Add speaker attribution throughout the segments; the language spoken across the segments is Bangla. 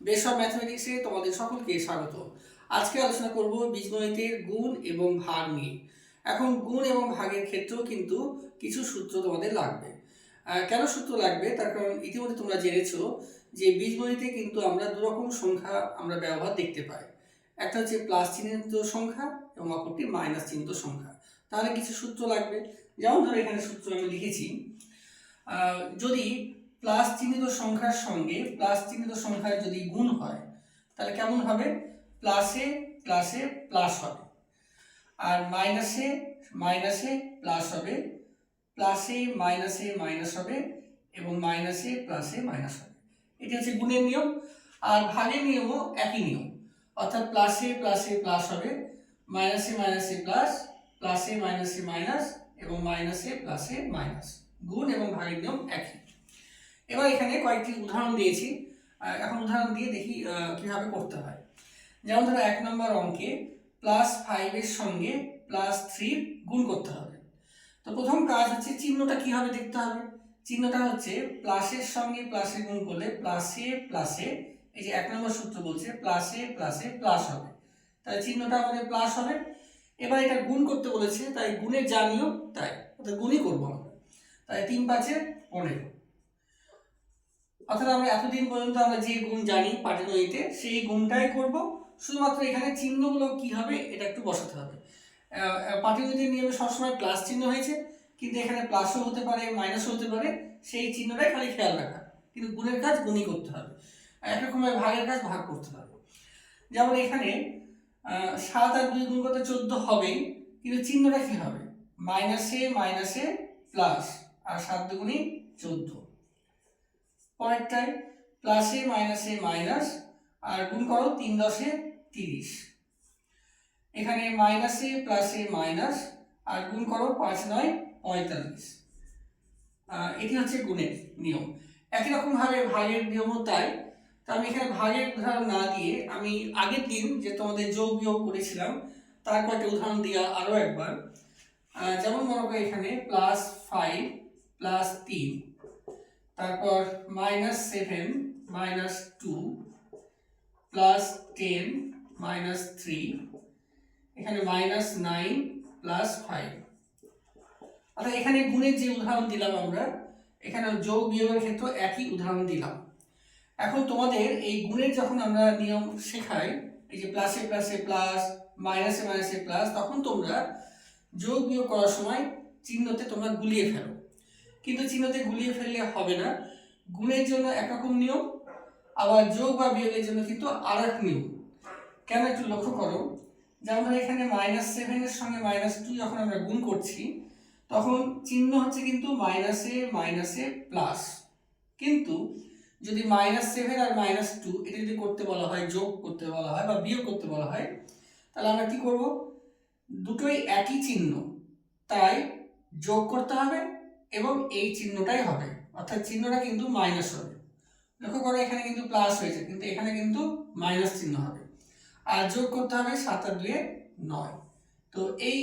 Speaker 1: বেশ অফ ম্যাথমেটিক্সে তোমাদের সকলকে স্বাগত। আজকে আলোচনা করব বীজগণিতের গুণ এবং ভাগ নিয়ে। এখন গুণ এবং ভাগের ক্ষেত্রেও কিন্তু কিছু সূত্র তোমাদের লাগবে। কেন সূত্র লাগবে? তার কারণ ইতিমধ্যে তোমরা জেনেছো যে বীজগণিতে কিন্তু আমরা দুরকম সংখ্যা আমরা ব্যবহার দেখতে পাই। একটা হচ্ছে প্লাস চিহ্নিত সংখ্যা এবং অপরটি মাইনাস চিহ্নিত সংখ্যা। তাহলে কিছু সূত্র লাগবে। যেমন ধরো এখানে সূত্র আমি লিখেছি। যদি প্লাস চিহ্নিত সংখ্যার সঙ্গে, প্লাস চিহ্নিত সংখ্যার যদি গুণ হয়, তাহলে কেমন হবে? প্লাসে প্লাসে প্লাস হবে। আর মাইনাসে মাইনাসে প্লাস হবে। প্লাসে মাইনাসে মাইনাস হবে। এবং মাইনাসে প্লাসে মাইনাস হবে। এটি হচ্ছে গুণের নিয়ম। আর ভাগের নিয়মও একই নিয়ম। অর্থাৎ প্লাসে প্লাসে প্লাস হবে। মাইনাসে মাইনাসে প্লাস। প্লাসে মাইনাসে মাইনাস। এবং মাইনাসে প্লাসে মাইনাস। গুণ এবং ভাগের নিয়ম একই। এবার এখানে কয়েকটি উদাহরণ দিয়েছি। এখন উদাহরণ দিয়ে দেখি কীভাবে করতে হয়। যেমন ধরো, এক নম্বর অঙ্কে প্লাস ফাইভের সঙ্গে প্লাস থ্রির গুণ করতে হবে। তো প্রথম কাজ হচ্ছে চিহ্নটা কীভাবে দেখতে হবে? চিহ্নটা হচ্ছে প্লাসের সঙ্গে প্লাসে গুণ করলে প্লাসে প্লাসে এই যে এক নম্বর সূত্র বলছে প্লাসে প্লাসে প্লাস হবে। তাই চিহ্নটা আমাদের প্লাস হবে। এবার এটা গুণ করতে বলেছে, তাই গুণের নিয়ম তাই অর্থাৎ গুণই করব আমরা। তাই তিন পাঁচে পনেরো অর্থাৎ আমরা এতদিন পর্যন্ত আমরা যে গুণ জানি পাটিগণিতে সেই গুণটাই করব। শুধুমাত্র এখানে চিহ্নগুলো কি হবে, এটা একটু বসাতে হবে। পাটিগণিতের নিয়মে সবসময় প্লাস চিহ্ন হয়েছে, কিন্তু এখানে প্লাসও হতে পারে, মাইনাসও হতে পারে, সেই চিহ্নটাই খালি খেয়াল রাখা। কিন্তু গুণের কাজ গুণই করতে হবে। একরকমের ভাগের কাজ ভাগ করতে হবে। যেমন এখানে সাত আর দুই গুণ করতে চোদ্দ হবেই, কিন্তু চিহ্নটা কি হবে? মাইনাসে মাইনাসে প্লাস, আর সাত দুগুণই চোদ্দ। পরেরটায় প্লাসে, মাইনাসে, মাইনাস, আর গুণ করো তিন দশে তিরিশ। এখানে মাইনাসে, প্লাসে, মাইনাস, আর গুণ করো পাঁচ নয়, পঁয়তাল্লিশ। এটি হচ্ছে গুণের নিয়ম। একই রকমভাবে ভাগের নিয়মও তাই। তো আমি এখানে ভাগের উদাহরণ না দিয়ে আমি আগের দিন যে তোমাদের যোগ বিয়োগ করেছিলাম, তার কয়েকটা উদাহরণ দিয়া আরও একবার। যেমন মনে করো এখানে প্লাস ফাইভ প্লাস তিন। তারপর minus seven minus two plus ten minus three এখানে মাইনাস নাইন প্লাস ফাইভ অর্থাৎ এখানে গুণের যে উদাহরণ দিলাম আমরা, এখানে যোগ বিয়োগের ক্ষেত্রে একই উদাহরণ দিলাম। এখন তোমাদের এই গুণের যখন আমরা নিয়ম শেখাই, এই যে প্লাসে প্লাসে প্লাস মাইনাসে মাইনাসে প্লাস তখন তোমরা যোগ বিয়োগ করার সময় চিহ্নতে তোমরা গুলিয়ে ফেলো। কিন্তু চিহ্নতে গুলিয়ে ফেললে হবে না। গুণের জন্য একরকম নিয়ম, আবার যোগ বা বিয়োগের জন্য কিন্তু আর এক নিয়ম। কেন একটু লক্ষ্য করো যেমন ধরো এখানে মাইনাস সেভেনের সঙ্গে মাইনাস টু যখন আমরা গুণ করছি, তখন চিহ্ন হচ্ছে কিন্তু মাইনাসে মাইনাসে প্লাস কিন্তু যদি মাইনাস সেভেন আর মাইনাস টু এটা যদি করতে বলা হয়, যোগ করতে বলা হয় বা বিয়োগ করতে বলা হয়, তাহলে আমরা কি করব? দুটোই একই চিহ্ন। তাই যোগ করতে হবে এবং এই চিহ্নটাই হবে। অর্থাৎ চিহ্নটা কিন্তু মাইনাস হবে। লক্ষ্য করো, এখানে কিন্তু প্লাস হয়েছে, কিন্তু এখানে কিন্তু মাইনাস চিহ্ন হবে। আর যোগ করতে হবে সাত আর দুয়ে নয়। তো এই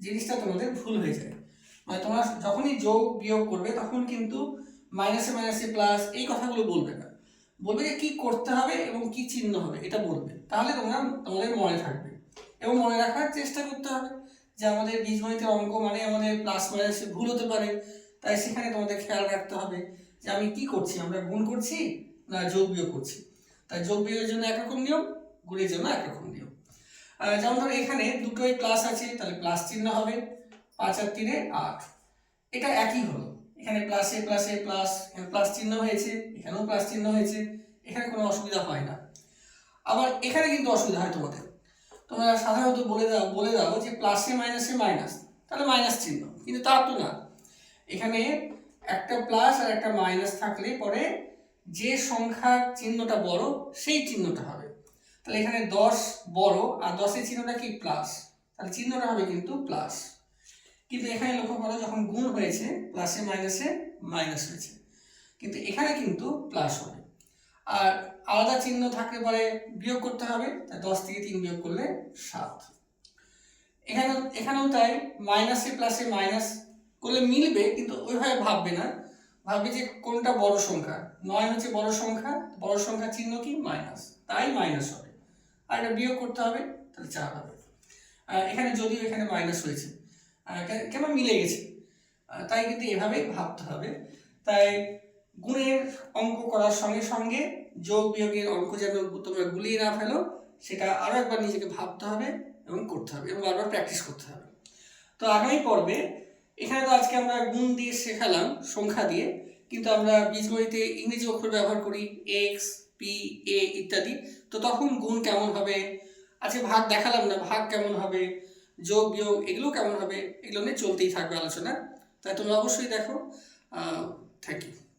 Speaker 1: জিনিসটা তোমাদের ভুল হয়ে যায়। মানে তোমরা যখনই যোগ বিয়োগ করবে, তখন কিন্তু মাইনাসে মাইনাসে প্লাস এই কথাগুলো বলবে না। বলবে যে কী করতে হবে এবং কি চিহ্ন হবে, এটা বলবে। তাহলে তোমরা, তোমাদের মনে থাকবে। এবং মনে রাখার চেষ্টা করতে হবে যে আমাদের বীজগণিতের অঙ্ক মানে আমাদের প্লাস মাইনাসে ভুল হতে পারে। তাই সেখানে তোমাদের খেয়াল রাখতে হবে যে আমি কি করছি? আমরা গুণ করছি না যোগ বিয়োগ করছি? তাই যোগ বিয়োগের জন্য একরকম নিয়ম, গুণের জন্য একরকম নিয়ম। যেমন ধরো এখানে দুটোই প্লাস আছে, তাহলে প্লাস চিহ্ন হবে পাঁচ আর তিনে আট। এটা একই হলো। এখানে প্লাসে প্লাসে প্লাস প্লাস চিহ্ন হয়েছে, এখানেও প্লাস চিহ্ন হয়েছে, এখানে কোনো অসুবিধা হয় না। আবার এখানে কিন্তু অসুবিধা হয় তোমাদের। তোমরা সাধারণত বলে দাও বলে দাও যে প্লাসে মাইনাসে মাইনাস তাহলে মাইনাস চিহ্ন। কিন্তু তা তো না। এখানে একটা প্লাস আর একটা মাইনাস থাকলে পরে যে সংখ্যার চিহ্নটা বড়, সেই চিহ্নটা হবে। তাহলে এখানে দশ বড়, আর দশের চিহ্নটা কি প্লাস তাহলে চিহ্নটা হবে কিন্তু প্লাস কিন্তু এখানে লক্ষ্য করো, যখন গুণ হয়েছে প্লাসে মাইনাসে মাইনাস হয়েছে। কিন্তু এখানে কিন্তু প্লাস হবে। আর আলাদা চিহ্ন থাকলে পরে বিয়োগ করতে হবে, তাই দশ থেকে তিন বিয়োগ করলে সাত। এখানে এখানেও তাই মাইনাসে প্লাসে মাইনাস করলে মিলবে, কিন্তু ওইভাবে ভাববে না। ভাববে যে কোনটা বড় সংখ্যা? নয় হচ্ছে বড় সংখ্যা বড় সংখ্যা চিহ্ন কি? মাইনাস। তাই মাইনাস হবে। আর এটা বিয়োগ করতে হবে, তাহলে চার হবে। এখানে যদিও এখানে মাইনাস হয়েছে। কেন মিলে গেছে? তাই কিন্তু এভাবেই ভাবতে হবে। তাই গুণের অঙ্ক করার সঙ্গে সঙ্গে যোগ বিয়োগের অঙ্ক যেন তোমরা গুলিয়ে না ফেলো, সেটা আরও একবার নিজেকে ভাবতে হবে এবং করতে হবে এবং বারবার প্র্যাকটিস করতে হবে। তো আগামী পর্বে এখানে তো আজকে আমরা গুণ দিয়ে শেখালাম, সংখ্যা দিয়ে। কিন্তু আমরা বীজগণিতে ইংরেজি অক্ষর ব্যবহার করি এক্স পি এ ইত্যাদি। তো তখন গুণ কেমন হবে? আজকে ভাগ দেখালাম না, ভাগ কেমন হবে? যোগ, বিয়োগ এগুলো কেমন হবে? এগুলো নিয়ে চলতেই থাকবে আলোচনা। তাই তোমরা অবশ্যই দেখো। Thank you